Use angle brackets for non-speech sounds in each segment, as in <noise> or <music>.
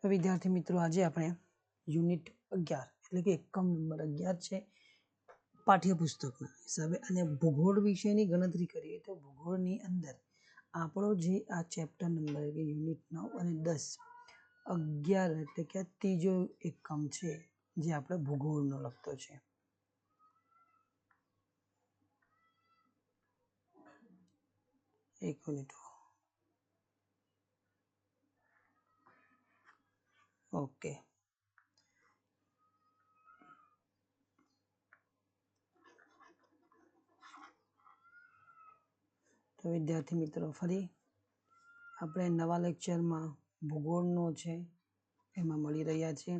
તો વિદ્યાર્થી મિત્રો, આજે આપણે યુનિટ અગિયાર, એટલે કે એકમ નંબર અગિયાર છે, પાઠ્યપુસ્તકના હિસાબે. અને ભૂગોળ વિષયની ગણતરી કરીએ તો ભૂગોળની અંદર આપણો જે આ ચેપ્ટર નંબર એટલે યુનિટ નવ અને દસ, અગિયાર એટલે કે ત્રીજો એકમ છે, જે આપણે ભૂગોળનો લખતો છે. એક મિનિટ ઓકે તો વિદ્યાર્થી મિત્રો, ફરી આપણે નવા લેક્ચરમાં ભૂગોળનો છે, એમાં મળી રહ્યા છે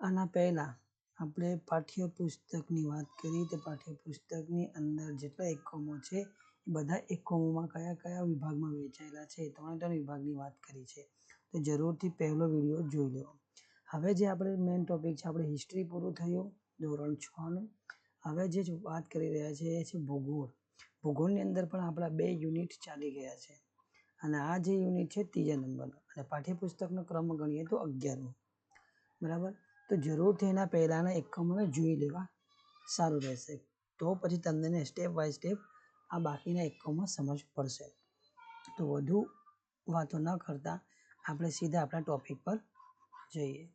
આના પહેલાં આપણે પાઠ્યપુસ્તકની વાત કરી. તો પાઠ્યપુસ્તકની અંદર જેટલા એકમો છે, એ બધા એકમોમાં કયા કયા વિભાગમાં વહેંચાયેલા છે ત્રણે ત્રણ વિભાગની વાત કરી છે. તો જરૂરથી પહેલો વીડિયો જોઈ લેવો હવે જે આપણે મેઇન ટોપિક છે, આપણે હિસ્ટ્રી પૂરું થયું, ધોરણ છનું હવે જે વાત કરી રહ્યા છે, એ છે ભૂગોળ. ભૂગોળની અંદર પણ આપણા બે યુનિટ ચાલી ગયા છે. અને આ જે યુનિટ છે, ત્રીજા નંબરનો. અને પાઠ્યપુસ્તકનો ક્રમ ગણીએ તો અગિયારમો. બરાબર? તો જરૂરથી એના પહેલાંના એકમોને જોઈ લેવા. સારું રહેશે. તો પછી તમને સ્ટેપ બાય સ્ટેપ આ બાકીના એકમમાં સમજ પડશે. તો વધુ વાતો ન કરતાં. આપણે સીધા આપણા ટોપિક પર જઈએ.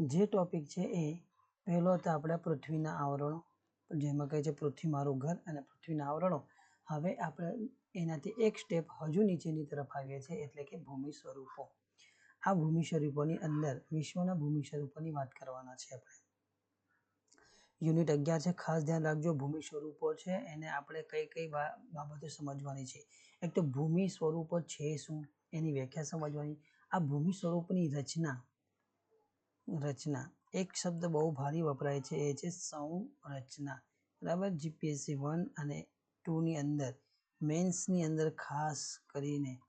જે ટોપિક છે એ, પહેલો હતો આપણા પૃથ્વીના આવરણો, જેમાં કહે છે, પૃથ્વી મારું ઘર અને પૃથ્વીના આવરણો. હવે આપણે એનાથી એક સ્ટેપ હજુ નીચેની તરફ આવીએ છીએ, એટલે કે ભૂમિ સ્વરૂપો. આ ભૂમિ સ્વરૂપોની અંદર, વિશ્વના ભૂમિ સ્વરૂપોની વાત કરવાના છે આપણે. યુનિટ અગિયાર છે, ખાસ ધ્યાન રાખજો, ભૂમિ સ્વરૂપો છે, એને આપણે કઈ કઈ બાબતો સમજવાની છે. એક તો ભૂમિ સ્વરૂપો છે શું? એની વ્યાખ્યા સમજવાની. આ ભૂમિ સ્વરૂપની રચના રચના. એક શબ્દ બહુ ભારે વપરાય છે, એ છે સંરચના. બરાબર? જીપીએસસી વન અને ટુની અંદર મેન્સની અંદર ખાસ કરીને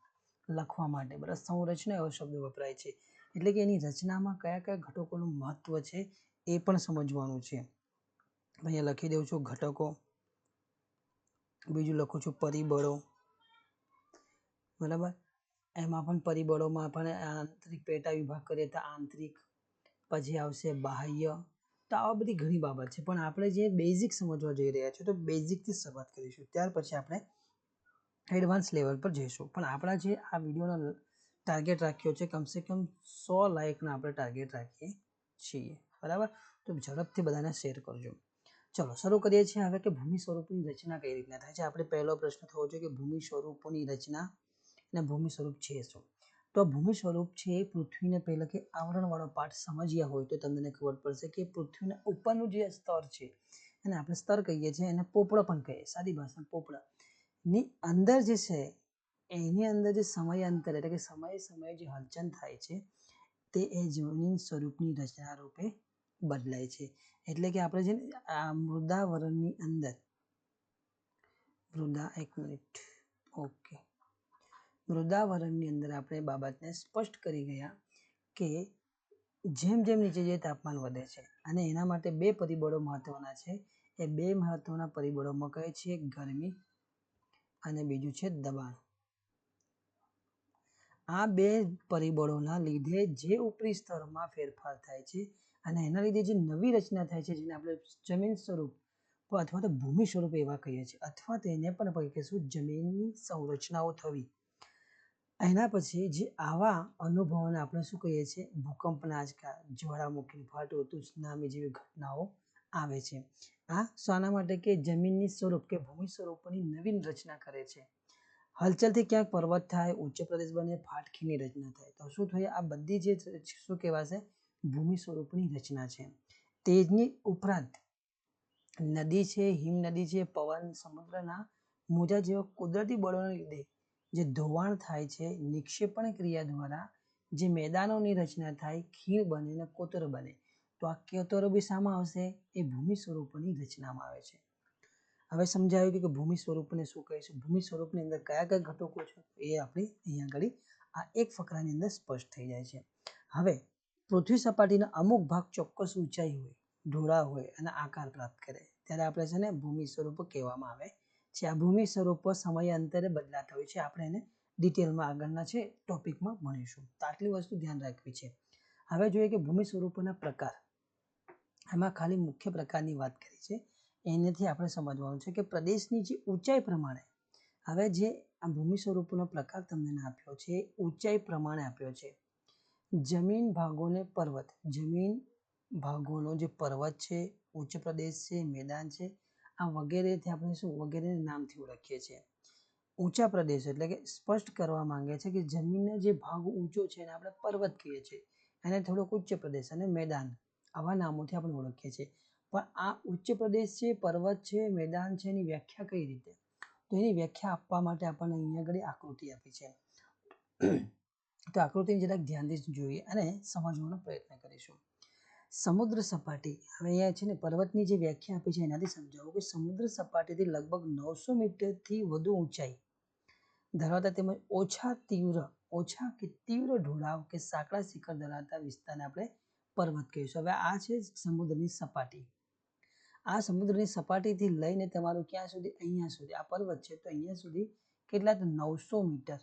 લખવા માટે. બરાબર? સંરચના એવો શબ્દ વપરાય છે. એટલે કે એની રચનામાં કયા કયા ઘટકોનું મહત્વ છે, એ પણ સમજવાનું છે. અહીંયા લખી દઉં છું ઘટકો. બીજું લખું છું પરિબળો. બરાબર? એમાં પણ પરિબળોમાં પણ આંતરિક પેટા વિભાગ કરીએ તો આંતરિક, પછી આવશે બાહ્ય. તો આવા બધી ઘણી બાબત છે. પણ આપણે જે બેઝિક સમજવા જઈ રહ્યા છીએ તો બેઝિકથી શરૂઆત કરીશું. ત્યાર પછી આપણે એડવાન્સ લેવલ પર જઈશું. પણ આપણા જે આ વિડીયોનો ટાર્ગેટ રાખ્યો છે, કમસે કમ સો લાઇકના આપણે ટાર્ગેટ રાખીએ છીએ. બરાબર? તો ઝડપથી બધાને શેર કરજો. ચલો, શરૂ કરીએ છીએ હવે કે ભૂમિ સ્વરૂપની રચના કઈ રીતના થાય છે? આપણે પહેલો પ્રશ્ન થવો જોઈએ કે ભૂમિ સ્વરૂપોની રચના અને ભૂમિ સ્વરૂપ છે શું? તો ભૂમિ સ્વરૂપ છે એ પૃથ્વીને પહેલાં કે આવરણવાળો પાઠ સમજ્યા હોય તો તમને ખબર પડશે કે પૃથ્વીના ઉપરનું જે સ્તર છે, એને આપણે સ્તર કહીએ છીએ, એને પોપડો પણ કહીએ સાદી ભાષા પોપડા ની અંદર જે છે, એની અંદર જે સમયાંતર એટલે કે સમયે સમયે જે હલચલ થાય છે, તે એ જમીન સ્વરૂપની રચના રૂપે બદલાય છે. એટલે કે આપણે જે આ મૃદાવરણની અંદર, મૃદા, એક મિનિટ, ઓકે. મૃદાવરણની અંદર આપણે બાબતને સ્પષ્ટ કરી ગયા કે જેમ જેમ નીચે જે તાપમાન વધે છે અને એના માટે બે પરિબળો મહત્વના છે. એ બે મહત્વના પરિબળોમાં કહે છે? ગરમી અને બીજું છે દબાણ. આ બે પરિબળોના લીધે જે ઉપરી સ્તરમાં ફેરફાર થાય છે અને એના લીધે જે નવી રચના થાય છે, જેને આપણે જમીન સ્વરૂપ અથવા તો ભૂમિ સ્વરૂપ એવા કહીએ છીએ, અથવા તેને પણ કહીશું જમીનની સંરચનાઓ થવી. એના પછી જે આવા અનુભવોને આપણે શું કહીએ છીએ? ભૂકંપના આંચકા જ્વાળામુખી ફાટો સુનામી જેવી ઘટનાઓ આવે છે. આ શાના માટે કે જમીનની સ્વરૂપ કે ભૂમિ સ્વરૂપોની નવીન રચના કરે છે. હલચલથી ક્યાંક પર્વત થાય, ઉચ્ચ પ્રદેશ બને ફાટખીની રચના થાય. તો શું થાય? આ બધી જે શું કહેવાશે ભૂમિ સ્વરૂપની રચના છે. તેજની ઉપરાંત નદી છે હિમ નદી છે, પવન, સમુદ્રના મોજા જેવા કુદરતી બળોને લીધે જે ધોવાણ થાય છે, નિક્ષેપણ ક્રિયા દ્વારા જે મેદાનોની રચના થાય, ખીણ બને અને કોતર બને. તો આ કોતરો બી શામાં આવશે? એ ભૂમિ સ્વરૂપોની રચનામાં આવે છે. હવે સમજાયું કે ભૂમિ સ્વરૂપને શું કહીશું ભૂમિ સ્વરૂપની અંદર કયા કયા ઘટકો છે? એ આપણે અહીંયા આગળ આ એક ફકરાની અંદર સ્પષ્ટ થઈ જાય છે. હવે પૃથ્વી સપાટીના અમુક ભાગ ચોક્કસ ઊંચાઈ હોય, ઢોળા હોય અને આકાર પ્રાપ્ત કરે. ત્યારે આપણે છે ને ભૂમિ સ્વરૂપ કહેવામાં આવે. છે આ ભૂમિ સ્વરૂપો સમયાંતરે બદલાતા હોય છે. આપણે એને ડિટેલમાં આગળના છે ટોપિકમાં ભણીશું. તો આટલી વસ્તુ ધ્યાન રાખવી છે. હવે જોઈએ કે ભૂમિ સ્વરૂપોના પ્રકાર. એમાં ખાલી મુખ્ય પ્રકારની વાત કરી છે. એનેથી આપણે સમજવાનું છે કે પ્રદેશની જે ઊંચાઈ પ્રમાણે હવે જે આ ભૂમિ સ્વરૂપોનો પ્રકાર તમને આપ્યો છે ઊંચાઈ પ્રમાણે આપ્યો છે. જમીન ભાગોને પર્વત. જમીન ભાગોનો જે પર્વત છે, ઉચ્ચ પ્રદેશ છે, મેદાન છે આ વગેરેથી આપણે શું વગેરે નામથી ઓળખીએ છીએ? ઊંચા પ્રદેશ એટલે કે સ્પષ્ટ કરવા માંગે છે કે જમીનનો જે ભાગ ઊંચો છે એને આપણે પર્વત કહીએ છીએ. એને થોડોક ઉચ્ચ પ્રદેશ અને મેદાન આવા નામોથી આપણે ઓળખીએ છીએ. પણ આ ઉચ્ચ પ્રદેશ છે, પર્વત છે, મેદાન છે એની વ્યાખ્યા કઈ રીતે? તો એની વ્યાખ્યા આપવા માટે આપણને અહીંયા આગળ આકૃતિ આપી છે. તો આકૃતિને જરાક ધ્યાનથી જોઈએ અને સમજવાનો પ્રયત્ન કરીશું. સમુદ્ર સપાટી. હવે અહીંયા છે ને પર્વતની જે વ્યાખ્યા આપી છે, એનાથી સમજાવો કે સમુદ્ર સપાટીથી લગભગ નવસો મીટરથી વધુ ઊંચાઈ. ધરાવતા તેમજ ઓછા તીવ્ર, ઓછા કે તીવ્ર ઢોળાવ કે સાંકડા શિખર ધરાવતા વિસ્તારને આપણે પર્વત કહીશું. હવે આ છે સમુદ્રની સપાટી. આ સમુદ્રની સપાટીથી લઈને તમારું ક્યાં સુધી? અહીંયા સુધી. આ પર્વત છે તો અહીંયા સુધી કેટલા? નવસો મીટર.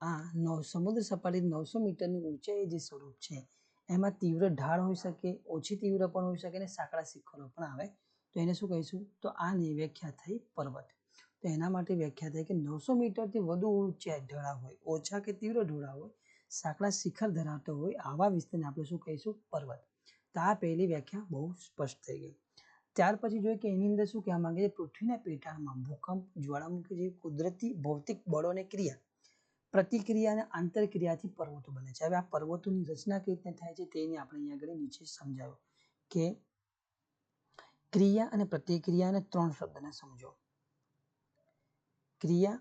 આ નવ, સમુદ્ર સપાટી નવસો મીટરની ઊંચાઈ જે સ્વરૂપ છે એમાં તીવ્ર ઢાળ હોઈ શકે, ઓછી તીવ્ર પણ હોઈ શકે અને સાંકડા શિખરો પણ આવે. તો એને શું કહીશું? તો આની વ્યાખ્યા થઈ પર્વત. તો એના માટે વ્યાખ્યા થઈ કે નવસો મીટરથી વધુ ઊંચાઈ ઢળા હોય, ઓછા કે તીવ્ર ઢોળા હોય, સાંકડા શિખર ધરાવતો હોય, આવા વિસ્તારને આપણે શું કહીશું? પર્વત. તો આ પહેલી વ્યાખ્યા બહુ સ્પષ્ટ થઈ ગઈ. ત્યાર પછી જોઈએ કે એની અંદર શું કહેવા માંગે છે? પૃથ્વીના પેટાળમાં ભૂકંપ જ્વાળામુખી જેવી કુદરતી ભૌતિક બળોને ક્રિયા પ્રતિક્રિયા અને આંતરક્રિયાથી પર્વતો બને છે. હવે આ પર્વતોની રચના કઈ રીતે થાય છે તેની આપણે અહીંયા આગળ નીચે સમજાવ્યું કે ક્રિયા અને પ્રતિક્રિયા અને ત્રણ શબ્દને સમજો. ક્રિયા,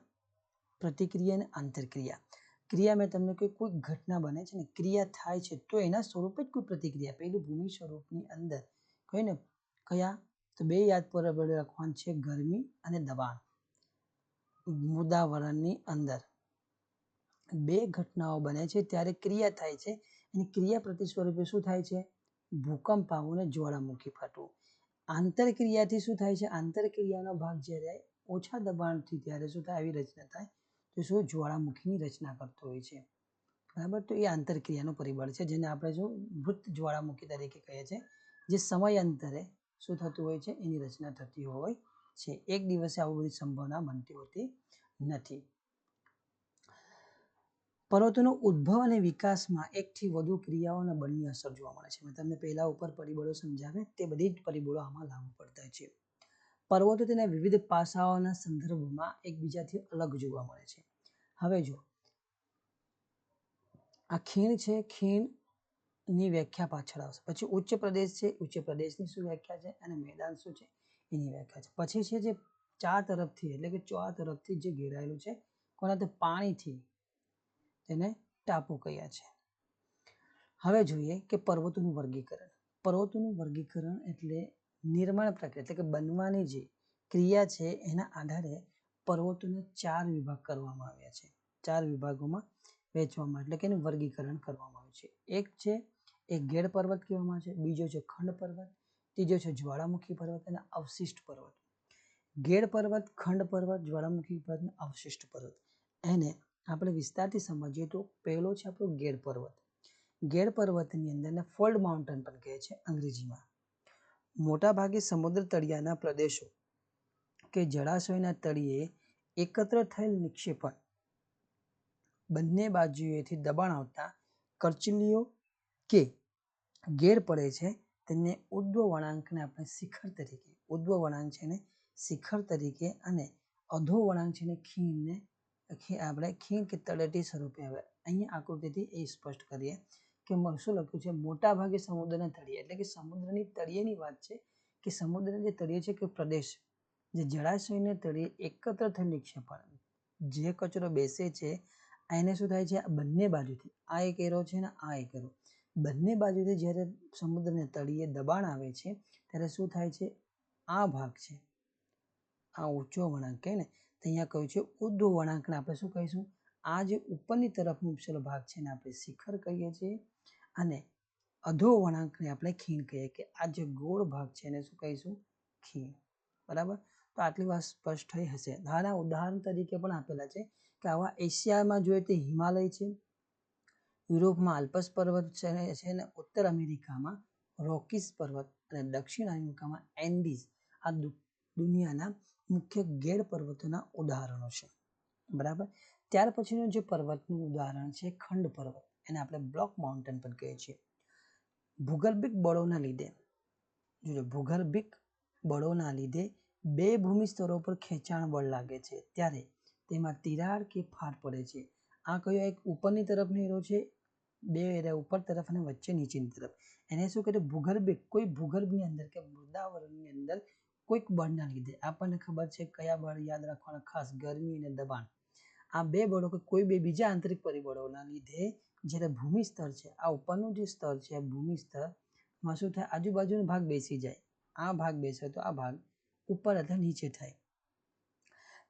પ્રતિક્રિયા અને આંતરક્રિયા. ક્રિયા મેં તમને કહ્યું કોઈ ઘટના બને છે ને ક્રિયા થાય છે તો એના સ્વરૂપે જ કોઈ પ્રતિક્રિયા. પેલું ભૂમિ સ્વરૂપની અંદર કહીએ ને કયા? તો બે યાદ પર રાખવાનું છે ગરમી અને દબાણ. મુદાવરણની અંદર. બે ઘટનાઓ બને છે, ત્યારે ક્રિયા થાય છે અને ક્રિયા પ્રતિ સ્વરૂપે શું થાય છે? ભૂકંપ આવવું અને જ્વાળામુખી ફાટવું. આંતરક્રિયાથી શું થાય છે? આંતરક્રિયાનો ભાગ જ્યારે ઓછા દબાણથી ત્યારે શું થાય? આવી રચના થાય. તો શું? જ્વાળામુખીની રચના કરતો હોય છે. બરાબર? તો એ આંતરક્રિયાનું પરિબળ છે, જેને આપણે શું? મૃત જ્વાળામુખી તરીકે કહીએ છીએ, જે સમયાંતરે શું થતું હોય છે? એની રચના થતી હોય છે. એક દિવસે આવું બધી સંભાવના બનતી હોતી નથી. પર્વતોનો ઉદ્ભવ અને વિકાસમાં એકથી વધુ ક્રિયાઓના બળની અસર જોવા મળે છે. મેં તમને પહેલા ઉપર પરિબળો સમજાવે તે બધી જ પરિબળો આમાં લાગુ પડતા છે. પર્વતો તેના વિવિધ પાસાઓના સંદર્ભમાં એકબીજાથી અલગ જોવા મળે છે. હવે જો આ ખીણ છે, ખીણની વ્યાખ્યા પાછળ આવશે. પછી ઉચ્ચ પ્રદેશ છે, ઉચ્ચ પ્રદેશની શું વ્યાખ્યા છે અને મેદાન શું છે એની વ્યાખ્યા છે. પછી છે જે ચાર તરફથી, એટલે કે ચાર તરફથી જે ઘેરાયેલું છે, કોના તો પાણીથી તેને ટાપુ કહ્યા છે? હવે જોઈએ કે પર્વતોનું વર્ગીકરણ. પર્વતોનું વર્ગીકરણ એટલે નિર્માણ પ્રક્રિયા, એટલે કે બનવાની જે ક્રિયા છે, એના આધારે પર્વતોને ચાર વિભાગ કરવામાં આવ્યા છે. ચાર વિભાગોમાં વહેંચવામાં એટલે કે એનું વર્ગીકરણ કરવામાં આવ્યું છે. એક છે એ ગેડ પર્વત કહેવામાં આવે છે. બીજો છે ખંડ પર્વત. ત્રીજો છે જ્વાળામુખી પર્વત અને અવશિષ્ટ પર્વત. ગેડ પર્વત, ખંડ પર્વત, જ્વાળામુખી પર્વત અવશિષ્ટ પર્વત. એને આપણે વિસ્તારથી સમજીએ તો પહેલો છે આપણો ગેર પર્વત. ગેર પર્વતની અંદરને ફોલ્ડ માઉન્ટેન પણ કહે છે અંગ્રેજીમાં. મોટાભાગે સમુદ્ર તળિયાના પ્રદેશો કે જળાશયના તળિયે એકત્ર થયેલ નિક્ષેપણ બંને બાજુએથી દબાણ આવતા કરચલીઓ કે ગેર પડે છે તેને ઉદ્વ વળાંકને આપણે શિખર તરીકે ઉદ્વ વળાંક છે ને શિખર તરીકે અને અધો વળાંક છે ને ખીણને આપણે ખીણ કે તળેટી સ્વરૂપે આવે અહીંયા આકૃતિથી એ સ્પષ્ટ કરીએ કે શું લખ્યું છે? મોટા ભાગે સમુદ્રના તળિયે, એટલે કે સમુદ્રની તળિયેની વાત છે કે સમુદ્રના જે તળિયે છે કે પ્રદેશ જે જળાશયને તળિયે એકત્ર થઈ નિક્ષેપણ જે કચરો બેસે છે એને શું થાય છે? બંને બાજુથી, આ એક એરો છે ને આ એક એરો. બંને બાજુથી જ્યારે સમુદ્રને તળિયે દબાણ આવે છે, ત્યારે શું થાય છે? આ ભાગ છે. આ ઊંચો વળાંક કહે ને? તો અહીંયા કહ્યું છે, ઉદ્ધ વળાંકને. આપણે શું કહીશું? આ જે ઉપરની તરફનો ઉપસેલો ભાગ છે એને આપણે શિખર કહીએ છીએ અને અધો વળાંકને આપણે ખીણ કહીએ કે આ જે ગોળ ભાગ છે એને શું કહીશું? ખીણ. બરાબર? તો આટલી વાત સ્પષ્ટ થઈ હશે. આના ઉદાહરણ તરીકે પણ આપેલા છે કે આવા એશિયામાં જોઈએ તે હિમાલય છે, યુરોપમાં આલ્પસ પર્વત છે અને ઉત્તર અમેરિકામાં રોકીસ પર્વત અને દક્ષિણ અમેરિકામાં એન્ડીઝ. આ દુનિયાના મુખ્ય ગેડ પર્વતોના ઉદાહરણો છે. બરાબર? ત્યાર પછીનું જે પર્વતનું ઉદાહરણ છે, ખંડ પર્વત. એને આપણે બ્લોક માઉન્ટેન પણ કહીએ છીએ. ભૂગર્ભિક બળોના લીધે. જોજો, ભૂગર્ભિક બળોના લીધે બે ભૂમિ સ્તરો પર ખેંચાણ બળ લાગે છે. ત્યારે તેમાં તિરાડ કે ફાટ પડે છે. આ કયો એક ઉપરની તરફનો એરો છે? બે એરા ઉપર તરફ અને વચ્ચે નીચેની તરફ. એને શું કહેવાય ભૂગર્ભિક, કોઈ ભૂગર્ભની અંદર કે મૃદાવરણની અંદર કોઈક બળના લીધે. આપણને ખબર છે કયા બળ યાદ રાખવાના ખાસ ગરમી અને દબાણ. આ બે બળો કે કોઈ બે બીજા આંતરિક પરિબળોના લીધે જ્યારે ભૂમિ સ્તર છે, આ ઉપરનું જે સ્તર છે ભૂમિ સ્તરમાં શું થાય? આજુબાજુનો ભાગ બેસી જાય. આ ભાગ બેસે તો આ ભાગ ઉપર અથવા નીચે થાય.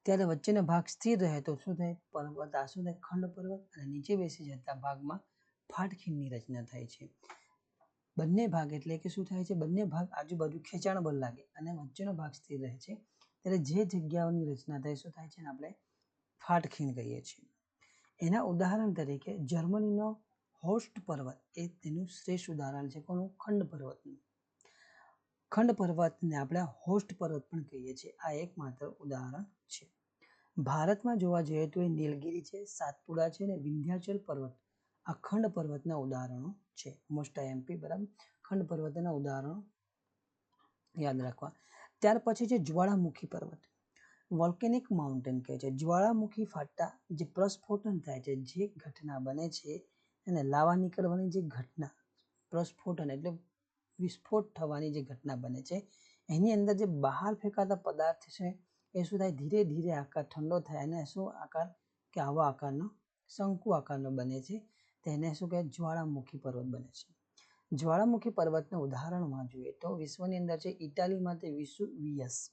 ત્યારે વચ્ચેનો ભાગ સ્થિર રહે તો શું થાય? પર્વત. આ શું થાય? ખંડ પર્વત અને નીચે બેસી જતા ભાગમાં ફાટખીણની રચના થાય છે. બંને ભાગ એટલે કે શું થાય છે? બંને ભાગ આજુબાજુ ખેંચાણ બળ લાગે અને વચ્ચેનો ભાગ સ્થિર રહે છે. ત્યારે જે જગ્યાઓની રચના થાય, શું થાય છે ને આપણે ફાટખીણ કહીએ છીએ. એના ઉદાહરણ તરીકે જર્મનીનો હોસ્ટ પર્વત એ તેનું શ્રેષ્ઠ ઉદાહરણ છે. કોનું? ખંડ પર્વતનું. ખંડ પર્વતને આપણે હોસ્ટ પર્વત પણ કહીએ છીએ. આ એકમાત્ર ઉદાહરણ છે. ભારતમાં જોવા જઈએ તો એ નીલગિરી છે, સાતપુડા છે અને વિંધ્યાચલ પર્વત. આ ખંડ પર્વતના ઉદાહરણો છે. મોસ્ટ એમપી બરાબર? ખંડ પર્વતના ઉદાહરણો યાદ રાખવા. ત્યાર પછી છે જ્વાળામુખી પર્વત. વોલ્કેનિક માઉન્ટેન કહે છે. જ્વાળામુખી ફાટતા જે પ્રસ્ફોટન થાય છે, જે ઘટના બને છે અને લાવા નીકળવાની જે ઘટના, પ્રસ્ફોટન એટલે વિસ્ફોટ થવાની જે ઘટના બને છે, એની અંદર જે બહાર ફેંકાતા પદાર્થ છે, એ શું થાય? ધીરે ધીરે આકાર ઠંડો થાય અને શું આકાર? કે આવા આકારનો, શંકુ આકારનો બને છે. તેને શું કહેવાય? જ્વાળામુખી પર્વત બને છે. જ્વાળામુખી પર્વતના ઉદાહરણમાં જોઈએ તો વિશ્વની અંદર છે ઇટાલીમાં તે વિસુવિયસ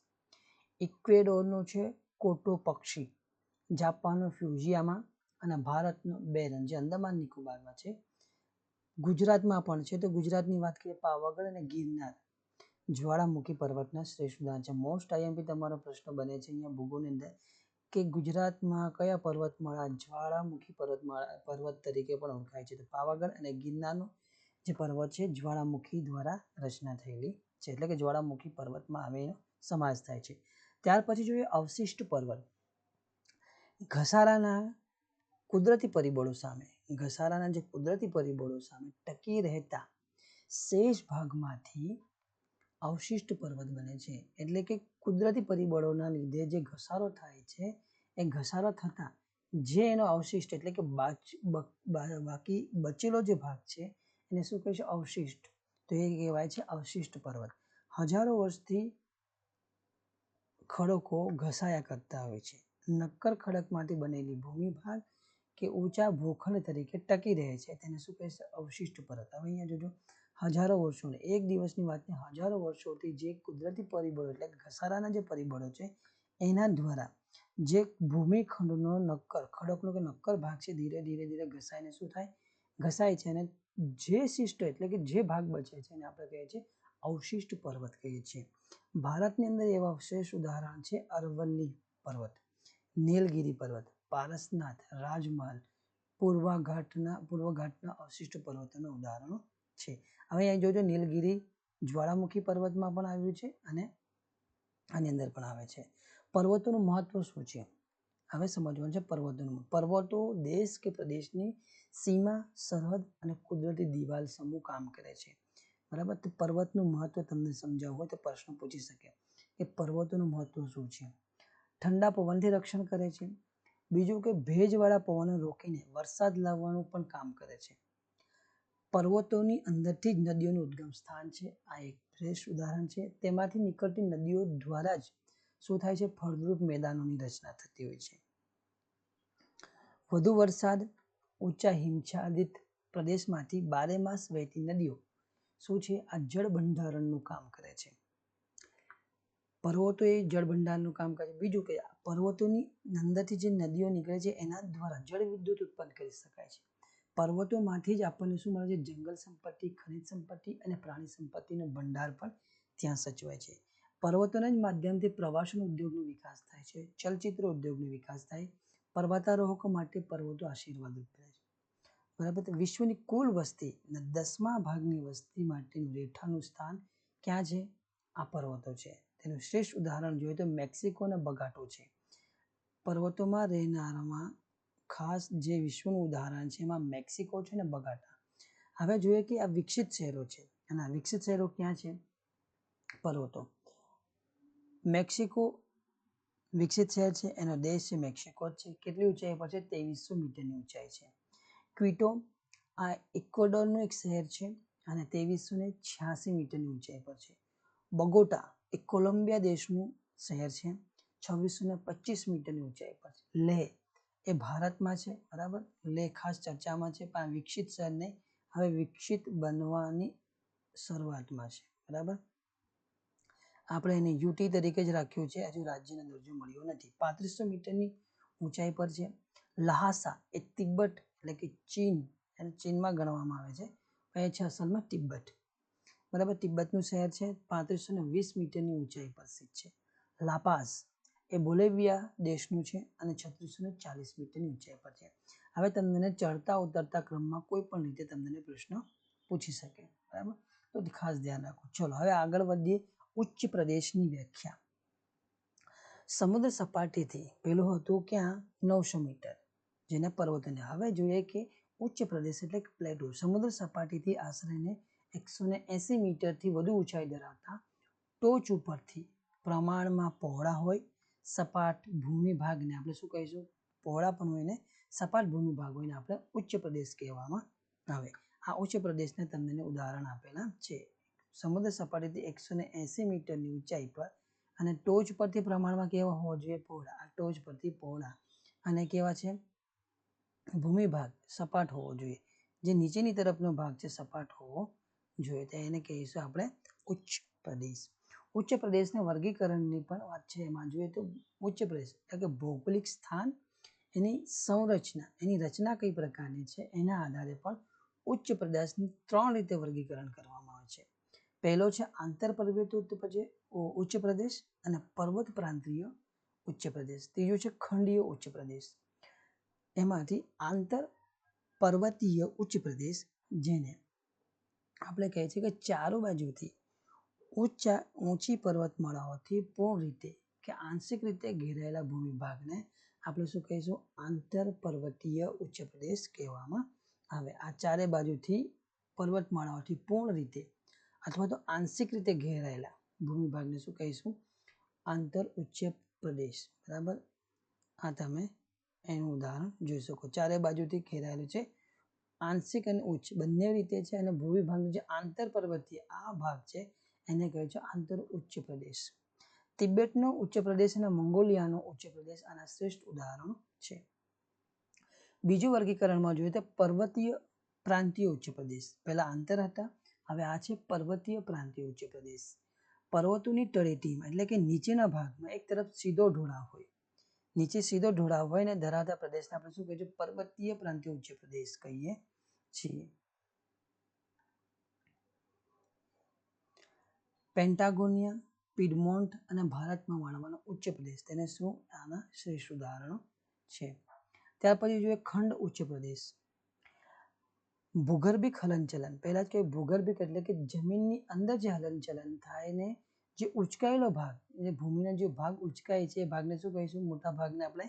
ઇક્વેડોરનું છે કોટો પક્ષી. જાપાનનું ફ્યુઝિયામાં અને ભારતનું બેરન જે અંદમાન નિકોબારમાં છે. ગુજરાતમાં પણ છે તો ગુજરાતની વાત કરીએ પાવાગઢ અને ગિરનાર. જ્વાળામુખી પર્વતના શ્રેષ્ઠ ઉદાહરણ છે. મોસ્ટ આઈએમપી તમારો પ્રશ્ન બને છે. અહીંયા ભૂગોળની અંદર કે ગુજરાતમાં કયા પર્વતમાળા જ્વાળામુખી પર્વતમાળા, પર્વત તરીકે પણ ઓળખાય છે? તો પાવાગઢ અને ગિરનારનો જે પર્વત છે, જ્વાળામુખી દ્વારા રચના થયેલી છે. એટલે કે જ્વાળામુખી પર્વતમાં આવેનો સમાવેશ થાય છે. ત્યાર પછી જોઈએ અવશિષ્ટ પર્વત. ઘસારાના કુદરતી પરિબળો સામે, ઘસારાના જે કુદરતી પરિબળો સામે ટકી રહેતા શેષ ભાગમાંથી અવશિષ્ટ પર્વત બને છે. એટલે કે કુદરતી પરિબળોના લીધે જે ઘસારો થાય છે એ ઘસારા થતાં. જે એનો અવશિષ્ટ એટલે કે બાકી બચેલો જે ભાગ છે, એને શું કહે અવશિષ્ટ. તો એ કહેવાય છે અવશિષ્ટ પર્વત. હજારો વર્ષથી ખડકો ઘસાયા કરતા હોય છે. નક્કર ખડકમાંથી બનેલી ભૂમિભાગ કે ઊંચા ભૂખંડ તરીકે ટકી રહે છે. તેને શું કહે છે અવશિષ્ટ પર્વત. હવે અહીંયા જોજો. હજારો વર્ષો એક દિવસની વાત નહીં હજારો વર્ષોથી જે કુદરતી પરિબળો એટલે ઘસારાના જે પરિબળો છે, એના દ્વારા જે ભૂમિખંડનો નક્કર, ખડકનો કે નક્કર ભાગ છે, ધીરે ધીરે ધીરે ઘસાઈને શું થાય? ઘસાય છે અને જે શિષ્ટ એટલે કે જે ભાગ બચે છે એને આપણે કહીએ છીએ અવશિષ્ટ પર્વત કહીએ છીએ. ભારતની અંદર એવા વિશેષ ઉદાહરણ છે, અરવલ્લી પર્વત, નીલગિરી પર્વત, પારસનાથ, રાજમહલ, પૂર્વાઘાટના, પૂર્વઘાટના અવશિષ્ટ પર્વતોના ઉદાહરણો છે. હવે અહીં જોજો, નીલગિરી જ્વાળામુખી પર્વતમાં પણ આવ્યું છે અને આની અંદર પણ આવે છે. પર્વતોનું મહત્વ શું છે? હવે સમજવાનું છે પર્વતોનું. પર્વતો દેશ કે પ્રદેશની સીમા, સરહદ અને કુદરતી દિવાલ સમૂહ કામ કરે છે. બરાબર? તો પર્વતનું મહત્વ તમને સમજાવવું હોય તો પ્રશ્ન પૂછી શકે. કે પર્વતોનું મહત્વ શું છે? ઠંડા પવનથી રક્ષણ કરે છે. બીજું કે ભેજવાળા પવનો રોકીને વરસાદ લાવવાનું પણ કામ કરે છે. પર્વતોની અંદરથી જ નદીઓનું ઉદ્ગમ સ્થાન છે. આ એક શ્રેષ્ઠ ઉદાહરણ છે. તેમાંથી નીકળતી નદીઓ દ્વારા જ શું થાય છે? ફળદ્રુપ મેદાનોની રચના થતી હોય છે. વધુ વરસાદ, ઊંચા હિમછાદિત પ્રદેશમાંથી બારે માસ વહેતી નદીઓ શું છે? આ જળ ભંડારણનું કામ કરે છે. પર્વતો એ જળ ભંડારનું કામ કરે છે. બીજું કે પર્વતોની અંદરથી જે નદીઓ નીકળે છે, એના દ્વારા જળ વિદ્યુત ઉત્પન્ન કરી શકાય છે. પર્વતોમાંથી જ આપણને શું મળે છે? જંગલ સંપત્તિ, ખનિજ સંપત્તિ અને પ્રાણી સંપત્તિનો ભંડાર પણ ત્યાં સચવાય છે. પર્વતોના જ માધ્યમથી પ્રવાસન ઉદ્યોગનો વિકાસ થાય છે, ચલચિત્ર ઉદ્યોગનો વિકાસ થાય, પર્વતારોહકો માટે પર્વતો આશીર્વાદરૂપ રહે છે. બરાબર? વિશ્વની કુલ વસ્તી અને દસમા ભાગની વસ્તી માટેનું રેઠાનું સ્થાન ક્યાં છે? આ પર્વતો છે. તેનું શ્રેષ્ઠ ઉદાહરણ જોઈએ તો મેક્સિકોના બગાટો છે. પર્વતોમાં રહેનારામાં ખાસ જે વિશ્વનું ઉદાહરણ છે એમાં મેક્સિકો છે ને બગાટા. હવે જોઈએ કે આ વિકસિત શહેરો છે અને આ વિકસિત શહેરો ક્યાં છે? પર્વતો. મેક્સિકો વિકસિત શહેર છે એનો દેશ છે મેક્સિકો છે. કેટલી ઊંચાઈ પર છે? ત્રેવીસો મીટરની ઊંચાઈ છે. ક્વિટો આ ઇક્વડોરનું એક શહેર છે અને ત્રેવીસો ને છ્યાસી મીટરની ઊંચાઈ પર છે. બગોટા એ કોલંબિયા દેશનું શહેર છે. છવ્વીસો ને પચીસ મીટરની ઊંચાઈ પર છે. લેહ એ ભારતમાં છે, બરાબર? લેહ ખાસ ચર્ચામાં છે, પણ વિકસિત શહેરને હવે વિકસિત બનવાની શરૂઆતમાં છે, બરાબર? આપણે એને યુટી તરીકે જ રાખ્યું છે. હજુ રાજ્યનો દરજ્જો મળ્યો નથી. પાંત્રીસો મીટરની ઊંચાઈ પર છે. લહાસા એ તિબ્બત એટલે કે ચીન એને ચીનમાં ગણવામાં આવે છે. એ છે અસલમાં તિબ્બત. બરાબર? તિબ્બતનું શહેર છે. પાંત્રીસો ને વીસ મીટરની ઊંચાઈ પર સ્થિત છે. લાપાસ એ બોલેવિયા દેશનું છે અને છત્રીસો ને ચાલીસ મીટરની ઊંચાઈ પર છે. હવે તમને ચડતા ઉતરતા ક્રમમાં કોઈ પણ રીતે તમને પ્રશ્ન પૂછી શકે. બરાબર? તો ખાસ ધ્યાન રાખો. ચલો, હવે આગળ વધીએ. ઉચ્ચ પ્રદેશની વ્યાખ્યા. સમુદ્ર સપાટીથી પેલું હતું ક્યાં? નવસો મીટર. જેને પર્વતોને. હવે જોઈએ કે ઉચ્ચ પ્રદેશ એટલે કે પ્લેટો. સમુદ્ર સપાટીથી આશરે એકસો ને એંસી મીટરથી વધુ ઊંચાઈ ધરાવતા ટોચ ઉપરથી પ્રમાણમાં પહોળા હોય સપાટ ભૂમિ ભાગને આપણે શું કહીશું? પહોળા પણ હોય ને સપાટ ભૂમિ ભાગ હોય ને આપણે ઉચ્ચ પ્રદેશ કહેવામાં આવે. આ ઉચ્ચ પ્રદેશને તમને ઉદાહરણ આપેલા છે. સમુદ્ર સપાટીથી એકસો ને એંસી મીટરની ઊંચાઈ પર અને ટોચ પરથી પ્રમાણમાં કેવા હોવા જોઈએ પહોળા? આ ટોચ પરથી પહોળા. અને કેવા છે? ભૂમિભાગ સપાટ હોવો જોઈએ. જે નીચેની તરફનો ભાગ છે, સપાટ હોવો જોઈએ. તો એને કહીશું આપણે ઉચ્ચ પ્રદેશ. ઉચ્ચ પ્રદેશના વર્ગીકરણની પણ વાત છે. એમાં જોઈએ તો ઉચ્ચ પ્રદેશ, એટલે કે ભૌગોલિક સ્થાન, એની સંરચના, એની રચના કઈ પ્રકારની છે, એના આધારે પણ ઉચ્ચ પ્રદેશની ત્રણ રીતે વર્ગીકરણ કરવામાં પહેલો છે આંતર પર્વતો પછી ઉચ્ચ પ્રદેશ અને પર્વત પ્રાંતીય ઉચ્ચ પ્રદેશ. ત્રીજો છે ખંડીય ઉચ્ચ પ્રદેશ. એમાંથી આંતર પર્વતીય ઉચ્ચ પ્રદેશ જેને આપણે કહે છે કે ચારો બાજુથી ઊંચા, ઊંચી પર્વતમાળાઓથી પૂર્ણ રીતે કે આંશિક રીતે ઘેરાયેલા ભૂમિ ભાગને આપણે શું કહીશું? આંતર પર્વતીય ઉચ્ચ પ્રદેશ કહેવામાં આવે. આ ચારે બાજુથી પર્વતમાળાઓથી પૂર્ણ રીતે અથવા તો આંશિક રીતે ઘેરાયેલા ભૂમિભાગને શું કહીશું? આંતર ઉચ્ચ પ્રદેશ. બરાબર? આ તમે એનું ઉદાહરણ જોઈ શકો. ચારે બાજુથી ઘેરાયેલું છે. આંશિક અને ઉચ્ચ. બંને રીતે છે અને ભૂમિભાગનું જે આંતર પર્વતીય આ ભાગ છે, એને કહે છે આંતર ઉચ્ચ પ્રદેશ. તિબેટનો ઉચ્ચ પ્રદેશ અને મંગોલિયાનો ઉચ્ચ પ્રદેશ આના શ્રેષ્ઠ ઉદાહરણો છે. બીજું વર્ગીકરણમાં જોઈએ તો પર્વતીય પ્રાંતીય ઉચ્ચ પ્રદેશ. પહેલાં આંતર હતા હવે આ છે પર્વતીય પ્રાંતીય ઉચ્ચ પ્રદેશ. પર્વતોની તળેટીમાં, એટલે કે નીચેના ભાગમાં, એક તરફ સીધો ઢોળાવ હોય. નીચે સીધો ઢોળાવ હોય ને ધરાવતા પ્રદેશને આપણે શું કહીએ છીએ? પર્વતીય પ્રાંતીય ઉચ્ચ પ્રદેશ કહીએ છીએ. પેન્ટાગોનિયા, પિડમોન્ટ અને ભારતમાં માણવાનો ઉચ્ચ પ્રદેશ. તેને શું? આના શ્રેષ્ઠ ઉદાહરણો છે. ત્યાર પછી જોઈએ ખંડ ઉચ્ચ પ્રદેશ. ભૂગર્ભિક હલનચલન. પહેલાં જ કહેવાય ભૂગર્ભિક એટલે કે જમીનની અંદર જે હલનચલન થાય ને જે ઉચકાયેલો ભાગ એટલે ભૂમિનો જે ભાગ ઉચકાય છે, એ ભાગને શું કહીશું? મોટા ભાગને આપણે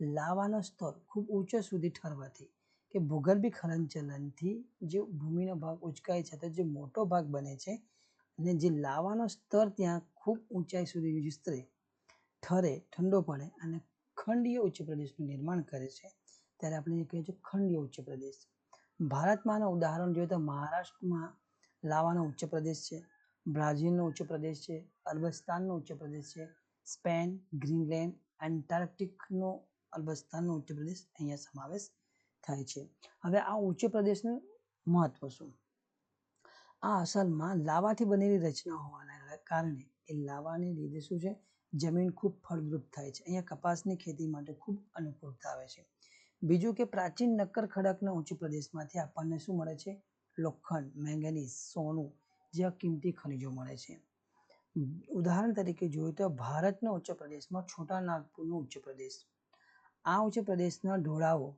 લાવાનો સ્તર ખૂબ ઊંચો સુધી ઠરવાથી. કે ભૂગર્ભિક હલનચલનથી જે ભૂમિનો ભાગ ઉચકાય છે તો જે મોટો ભાગ બને છે, અને જે લાવાનો સ્તર ત્યાં ખૂબ ઊંચાઈ સુધી વિસ્તરે, ઠરે, ઠંડો પડે અને ખંડીય ઉચ્ચ પ્રદેશનું નિર્માણ કરે છે. ત્યારે આપણે કહીએ છીએ ખંડીય ઉચ્ચ પ્રદેશ. ભારતમાં ઉદાહરણ જોઈએ તો મહારાષ્ટ્રમાં લાવાનો ઉચ્ચ પ્રદેશ છે, બ્રાઝિલનો ઉચ્ચ પ્રદેશ છે, અરબસ્તાનનો ઉચ્ચ પ્રદેશ છે, સ્પેન, ગ્રીનલેન્ડ, એન્ટાર્કટિકનો, અરબસ્તાનનો ઉચ્ચ પ્રદેશ અહીંયા સમાવેશ થાય છે. હવે આ ઉચ્ચ પ્રદેશનું મહત્વ શું? આ અસલમાં લાવાથી બનેલી રચના હોવાના કારણે એ લાવાને લીધે શું છે? જમીન ખૂબ ફળદ્રુપ થાય છે. અહીંયા કપાસની ખેતી માટે ખૂબ અનુકૂળતા આવે છે. બીજું કે પ્રાચીન નક્કર ખડકના ઉચ્ચ પ્રદેશમાંથી આપણને શું મળે છે? લોખંડ, મેંગેનીઝ, સોનું જેવા કિંમતી ખનિજો મળે છે. ઉદાહરણ તરીકે જોઈએ તો ભારતના ઉચ્ચ પ્રદેશમાં છોટા નાગપુરનો ઉચ્ચ પ્રદેશ. આ ઉચ્ચ પ્રદેશના ઢોળાવો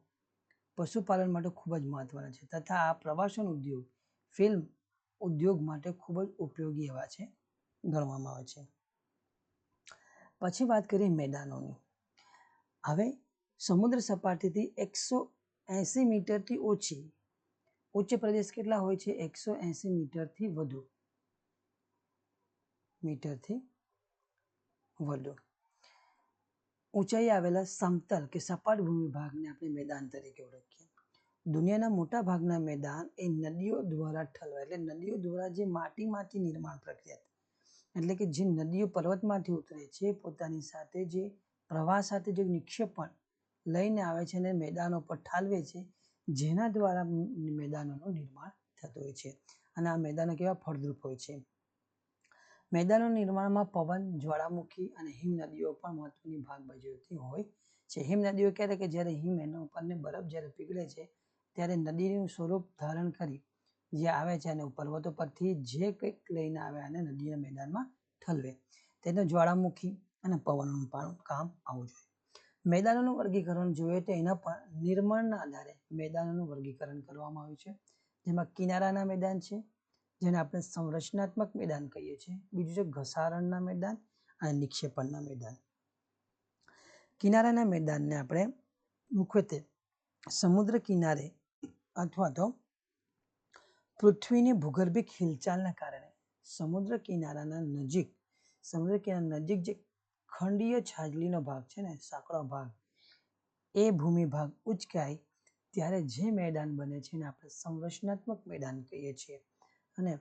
પશુપાલન માટે ખૂબ જ મહત્વના છે તથા આ પ્રવાસન ઉદ્યોગ, ફિલ્મ ઉદ્યોગ માટે ખૂબ જ ઉપયોગી એવા છે, ગણવામાં આવે છે. પછી વાત કરીએ મેદાનોની. હવે સમુદ્ર સપાટીથી એકસો એંસી મીટરથી ઓછી, ઉચ્ચ પ્રદેશ કેટલા હોય છે? એકસો એંસી મીટરથી વધુ. મીટરથી વધુ. ઊંચાઈ આવેલા સમતલ કે સપાટ ભૂમિ ભાગને આપણે મેદાન તરીકે ઓળખીએ. દુનિયાના મોટા ભાગના મેદાન એ નદીઓ દ્વારા ઠલવાય એટલે નદીઓ દ્વારા જે માટીમાંથી નિર્માણ પ્રક્રિયા એટલે કે જે નદીઓ પર્વતમાંથી ઉતરે છે, પોતાની સાથે જે પ્રવાહ સાથે જે નિક્ષેપણ લઈને આવે છે અને મેદાનો પર ઠાલવે છે, જેના દ્વારા મેદાનોનું નિર્માણ થતું હોય છે. અને આ મેદાનો કેવા ફળદ્રુપ હોય છે? મેદાનો નિર્માણમાં પવન, જ્વાળામુખી અને હિમ નદીઓ પણ મહત્વની ભાગ ભજવતી હોય છે. હિમ નદીઓ ક્યારે કે જ્યારે હિમ એના ઉપરને બરફ જ્યારે પીગળે છે, ત્યારે નદીનું સ્વરૂપ ધારણ કરી જે આવે છે અને પર્વતો પરથી જે કંઈક લઈને આવે અને નદીના મેદાનમાં ઠલવે. તેનું જ્વાળામુખી અને પવનનું પણ કામ આવવું જોઈએ. મેદાનોનું વર્ગીકરણ જોઈએ તો એના પણ નિર્માણના આધારે મેદાનોનું વર્ગીકરણ કરવામાં આવ્યું છે. જેમાં કિનારાના મેદાન છે, જેને આપણે સંરચનાત્મક મેદાન કહીએ છીએ. બીજું છે ઘસારણના મેદાન અને નિક્ષેપણના મેદાન. કિનારાના મેદાનને આપણે મુખ્યત્વે સમુદ્ર કિનારે અથવા તો પૃથ્વીની ભૂગર્ભિક હિલચાલના કારણે સમુદ્ર કિનારાના નજીક, સમુદ્ર કિનારા નજીક જે ખંડીય છાજલીનો ભાગ છે ને સાંકડો ભાગ, એ ભૂમિ ભાગ ઉચકાય ત્યારે જે મેદાન બને છે એને આપણે સંરચનાત્મક મેદાન કહીએ છીએ. અને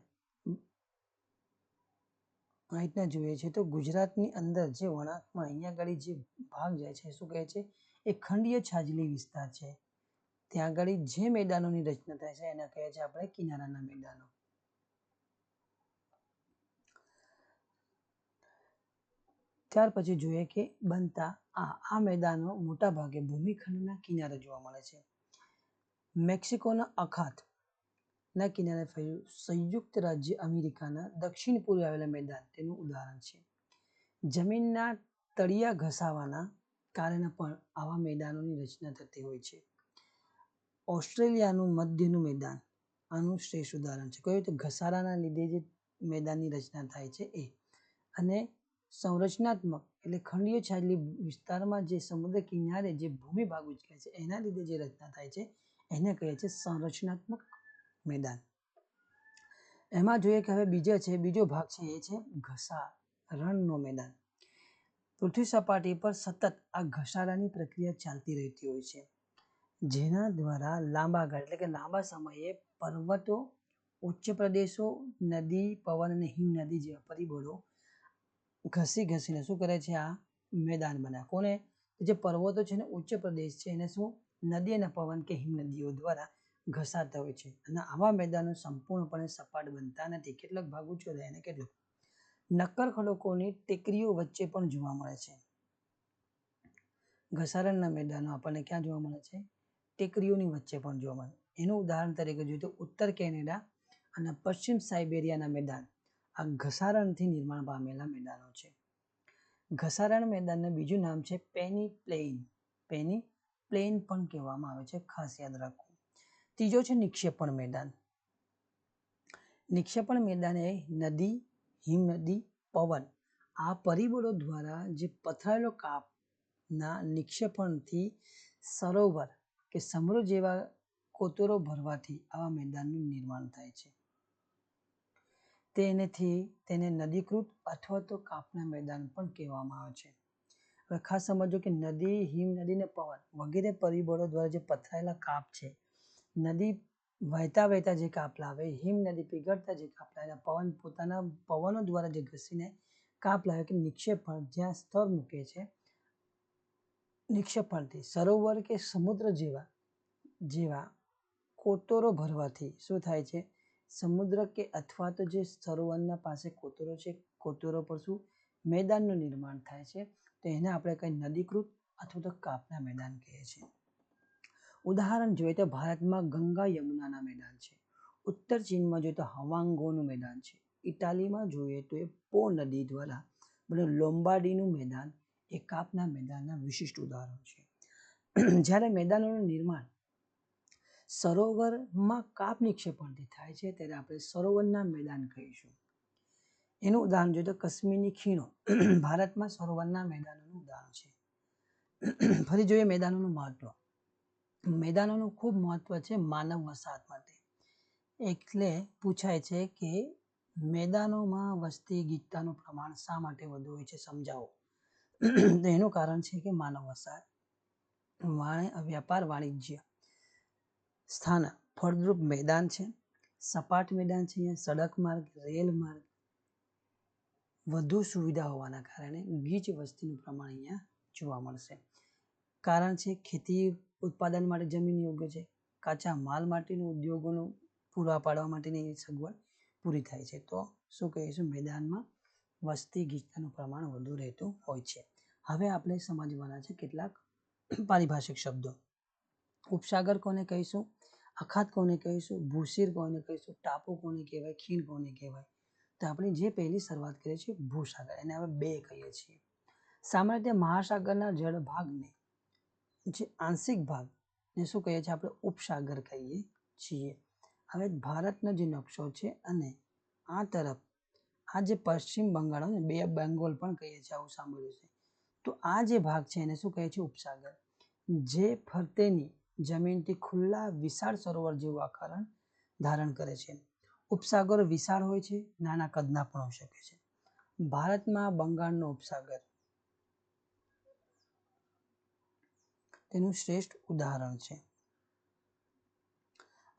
રીતના જોઈએ છે તો ગુજરાતની અંદર જે વળાંકમાં અહીંયા આગળ જે ભાગ જાય છે શું કહે છે? એ ખંડીય છાજલી વિસ્તાર છે. ત્યાં આગળ જે મેદાનોની રચના થાય છે, એને કહે છે આપણે કિનારાના મેદાનો. ત્યાર પછી જોઈએ કે બનતા આ આ મેદાનો મોટા ભાગે ભૂમિખંડના કિનારે જોવા મળે છે. મેક્સિકોના અખાત ના કિનારે ફેર્યું સંયુક્ત રાજ્ય અમેરિકાના દક્ષિણ પૂર્વે આવેલા મેદાન તેનું ઉદાહરણ છે. જમીનના તળિયા ઘસાવાના કારણે પણ આવા મેદાનોની રચના થતી હોય છે. ઓસ્ટ્રેલિયાનું મધ્યનું મેદાન, આનું શ્રેષ્ઠ ઉદાહરણ છે. કયું? તો ઘસારાના લીધે જે મેદાનની રચના થાય છે એ. અને સંરચનાત્મક એટલે ખંડીય છાજલી વિસ્તારમાં જે સમુદ્ર કિનારે જે ભૂમિ ભાગ ઉચકે છે, એના લીધે જે રચના થાય છે, એને કહે છે સંરચનાત્મક મેદાન. એમાં જોઈએ કે હવે બીજો છે, બીજો ભાગ છે એ છે ઘસા રણનો મેદાન. પૃથ્વી સપાટી પર સતત આ ઘસારાની પ્રક્રિયા ચાલતી રહેતી હોય છે, જેના દ્વારા લાંબા ગાળ એટલે કે લાંબા સમયે પર્વતો, ઉચ્ચ પ્રદેશો, નદી, પવન અને હિમ નદી જેવા પરિબળો ઘસી ઘસીને શું કરે છે આ મેદાન બનાવે? કોને? જે પર્વતો છે ને, ઉચ્ચ પ્રદેશ છે, એને શું? નદી અને પવન કે હિમનદીઓ દ્વારા ઘસાતા હોય છે. અને આવા મેદાનો સંપૂર્ણપણે સપાટ બનતા નથી. કેટલાક ભાગ ઊંચો રહે અને કેટલાક નક્કર ખડકોની ટેકરીઓ વચ્ચે પણ જોવા મળે છે. ઘસારણના મેદાનો આપણને ક્યાં જોવા મળે છે? ટેકરીઓની વચ્ચે પણ જોવા મળે. એનું ઉદાહરણ તરીકે જોઈએ તો ઉત્તર કેનેડા અને પશ્ચિમ સાઇબેરિયાના મેદાન. આ ઘસારણથી નિર્માણ પામેલા મેદાનો છે. ઘસારણ મેદાનનું બીજું નામ છે પેની પ્લેન. પેની પ્લેન પણ કહેવામાં આવે છે, ખાસ યાદ રાખવું ત્રીજો છે નિક્ષેપણ મેદાન. નિક્ષેપણ મેદાન એ નદી, હિમનદી, પવન, આ પરિબળો દ્વારા જે પથરાયેલો કાપના નિક્ષેપણથી સરોવર કે સમૃદ્ધ જેવા કોતરો ભરવાથી આવા મેદાનનું નિર્માણ થાય છે. તેનેથી તેને નદીકૃત અથવા તો કાપના મેદાન પણ કહેવામાં આવે છે. હવે ખાસ સમજો કે નદી, હિમ નદી ને પવન વગેરે પરિબળો દ્વારા જે પથરાયેલા કાપ છે, નદી વહેતા વહેતા જે કાપ લાવે, હિમ નદી પીગળતા જે કાપ લાવે, પવન પોતાના પવનો દ્વારા જે ઘસીને કાપ લાવે કે નિક્ષેપણ જ્યાં સ્તર મૂકે છે, નિક્ષેપણથી સરોવર કે સમુદ્ર જેવા જેવા કોતરો ભરવાથી શું થાય છે સમુદ્ર કે અથવા તો જે સરોવરના પાસે કોતરો છે, કોતરો પર શું મેદાનનું નિર્માણ થાય છે, તો એને આપણે કંઈ નદીકૃત અથવા તો કાપના મેદાન કહીએ છીએ. ઉદાહરણ જોઈએ તો ભારતમાં ગંગા યમુનાના મેદાન છે. ઉત્તર ચીનમાં જોઈએ તો હવાંગોનું મેદાન છે. ઇટાલીમાં જોઈએ તો એ પો નદી દ્વારા બને લોમ્બાડીનું મેદાન એ કાપના મેદાનના વિશિષ્ટ ઉદાહરણ છે. જ્યારે મેદાનોનું નિર્માણ સરોવરમાં કાપ નિક્ષેપણથી થાય છે ત્યારે આપણે સરોવરના મેદાન કહીશું. એનું ઉદાહરણ જોઈએ તો કાશ્મીરની ખીણો <clears throat> ભારતમાં સરોવરના મેદાનોનું ઉદાહરણ છે. <clears throat> ફરી જોઈએ મેદાનોનું મહત્વ. મેદાનોનું ખૂબ મહત્વ છે માનવ વસાહત માટે. એટલે પૂછાય છે કે મેદાનોમાં વસ્તી ગીતતાનું પ્રમાણ શા માટે વધુ હોય છે સમજાવો. <clears throat> એનું કારણ છે કે માનવ વસાહત વ્યાપાર, વાણિજ્ય. સ્થાન ફળદ્રુપ મેદાન છે. સપાટ મેદાન છે. અહીંયા સડક માર્ગ, રેલ માર્ગ, વધુ સુવિધા હોવાના કારણે ગીચ વસ્તીનું પ્રમાણ અહીંયા જોવા મળશે. કારણ છે, ખેતી ઉત્પાદન માટે જમીન યોગ્ય છે. કાચા માલ માટેનું ઉદ્યોગોનું પૂરા પાડવા માટેની સગવડ પૂરી થાય છે. તો શું કહીશું? મેદાનમાં વસ્તી ગીચતાનું પ્રમાણ વધુ રહેતું હોય છે. હવે આપણે સમજવાના છે કેટલાક પારિભાષિક શબ્દો. ઉપસાગર કોને કહીશું? અખાત કોને કહીશું? ભૂશીર કોને કહીશું? ટાપુ કોને કહેવાય? ખીણ કોને કહેવાય? તો આપણે જે પહેલી શરૂઆત કરીએ છીએ ભૂસાગર, એને આપણે બે કહીએ છીએ. સામાન્ય રીતે મહાસાગરના જળ ભાગને જે આંશિક ભાગ ને શું કહીએ છીએ? આપણે ઉપસાગર કહીએ છીએ. હવે ભારતનો જે નકશો છે અને આ તરફ, આ જે પશ્ચિમ બંગાળ બે બેંગોલ પણ કહીએ છીએ, આવું સાંભળ્યું છે. તો આ જે ભાગ છે એને શું કહે છે ઉપસાગર. જે ફરતેની જમીનથી ખુલ્લા વિશાળ સરોવર જેવું આકારણ ધારણ કરે છે. ઉપસાગરો વિશાળ હોય છે, નાના કદના પણ હોઈ શકે છે. ભારતમાં બંગાળનો ઉપસાગર તેનું શ્રેષ્ઠ ઉદાહરણ છે.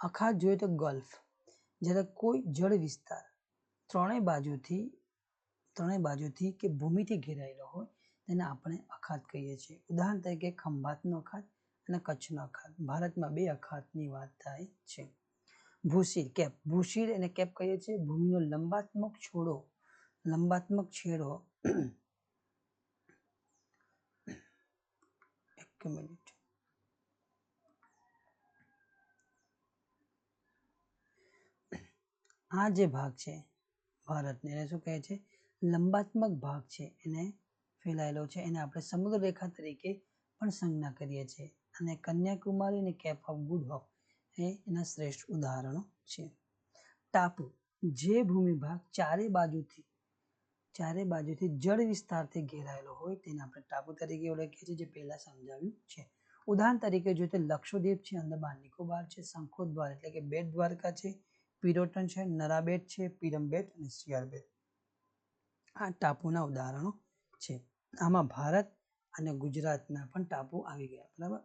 અખાત જોઈએ તો ગલ્ફ, જ્યારે કોઈ જળ વિસ્તાર ત્રણેય બાજુથી ત્રણેય બાજુથી કે ભૂમિથી ઘેરાયેલો હોય, તેને આપણે અખાત કહીએ છીએ. ઉદાહરણ તરીકે ખંભાતનો અખાત અને કચ્છનો અખાત, ભારતમાં બે અખાતની વાત થાય છે. ભૂશિર, કેપ. ભૂશિર એને કેપ કહીએ છીએ, ભૂમિનો લંબાત્મક છોડો, લંબાત્મક છેડો. એક મિનિટ. આ જે ભાગ છે ભારતને, એને શું કહે છે? લંબાત્મક ભાગ છે. એને ફેલાયેલો છે. એને આપણે સમુદ્ર રેખા તરીકે પણ સંજ્ઞા કરીએ છીએ. અને કન્યાકુમારી અને કેપ ઓફ ગુડ હોપ એ એના શ્રેષ્ઠ ઉદાહરણો છે. ટાપુ, જે ભૂમિ ભાગ ચારે બાજુથી ચારે બાજુથી જળ વિસ્તારથી ઘેરાયેલો હોય તેને આપણે ટાપુ તરીકે ઓળખીએ છીએ, જે પહેલા સમજાવ્યું છે. ઉદાહરણ તરીકે જોઈએ તો લક્ષદ્વીપ છે, અંદમાન નિકોબાર છે શંખોદ્વાર એટલે કે બેટ દ્વારકા છે, પિરોટન છે, નરાબેટ છે, પિરમબેટ અને સિયારબેટ આ ટાપુના ઉદાહરણો છે. આમાં ભારત અને ગુજરાતના પણ ટાપુ આવી ગયા, બરાબર?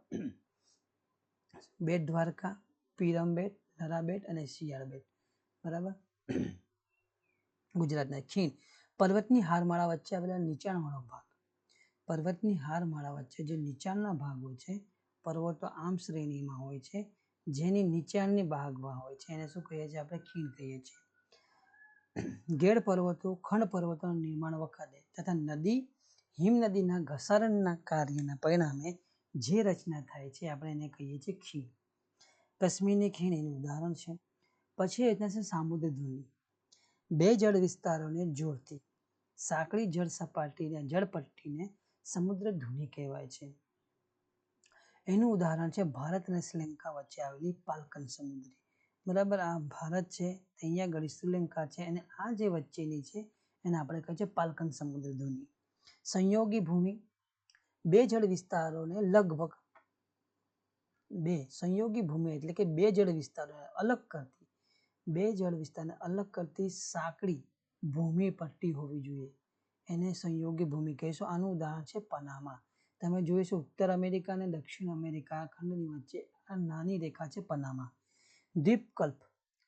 બેટ દ્વારકા પિરમબેટ નરાબેટ અને સિયારબેટ બરાબર? ગુજરાતના ખીણ. પર્વતની હારમાળા વચ્ચે આવેલા નીચાણવાળો ભાગ. પર્વતની હારમાળા વચ્ચે જે નીચાણના ભાગો છે, પર્વતો આમ શ્રેણીમાં હોય છે, જેની નીચાણની ભાગમાં હોય છે, એને શું કહીએ છીએ આપણે? ખીણ કહીએ છીએ. ગેડ પર્વતો, ખંડ પર્વતોના નિર્માણ વખતે તથા નદી હિમ નદીના ઘસારણના કાર્યના પરિણામે જે રચના થાય છે, આપણે એને કહીએ છીએ ખીણ. કશ્મીરની ખીણ એનું ઉદાહરણ છે. પછી રચના છે સામુદ્ર ધુની બે જળ વિસ્તારોને જોડતી સાંકડી જળ સપાટીને જળપટ્ટીને સમુદ્ર ધુની કહેવાય છે. એનું ઉદાહરણ છે ભારત અને શ્રીલંકા વચ્ચે આવેલી પાલકન સમુદ્રી. બરાબર, આ ભારત છે, અહીંયા આગળ શ્રીલંકા છે અને આ જે વચ્ચેની છે, એને આપણે કહીએ છીએ પાલકન સમુદ્ર ધુની સંયોગી ભૂમિ. બે જળ વિસ્તારોને લગભગ બે, સંયોગી ભૂમિ એટલે કે બે જળ વિસ્તારોને અલગ કરતી. બે જળ વિસ્તારને અલગ કરતી સાંકડી ભૂમિ પટ્ટી હોવી જોઈએ. એને સંયોગી ભૂમિ કહીશું. આનું ઉદાહરણ છે પનામા. તમે જોઈશું ઉત્તર અમેરિકા અને દક્ષિણ અમેરિકા ખંડની વચ્ચે આ નાની રેખા છે પનામા. દ્વીપકલ્પ,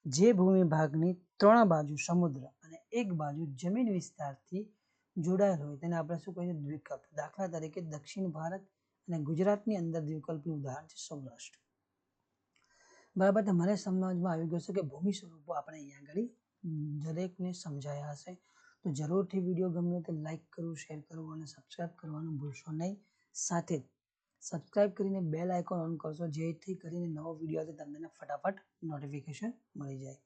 જે ભૂમિ ભાગની ત્રણ બાજુ સમુદ્ર અને એક બાજુ જમીન વિસ્તારથી જોડાયેલ હોય તેને આપણે શું કહીએ દ્વિકલ્પ. દાખલા તરીકે દક્ષિણ ભારત અને ગુજરાતની અંદર દ્વિકલ્પનું ઉદાહરણ છે સૌરાષ્ટ્ર. બરાબર? તમારે સમજમાં આવી ગયું છે કે ભૂમિ સ્વરૂપો આપણે અહીંયા આગળ દરેકને સમજાયા હશે. તો જરૂરથી વીડિયો ગમ્યો તો લાઈક કરવું શેર કરવું અને સબસ્ક્રાઈબ કરવાનું ભૂલશો નહીં. સાથે જ સબસ્ક્રાઈબ કરીને બેલ આઇકોન ઓન કરશો જેથી કરીને નવો વીડિયો આવે તમને ફટાફટ નોટિફિકેશન મળી જાય.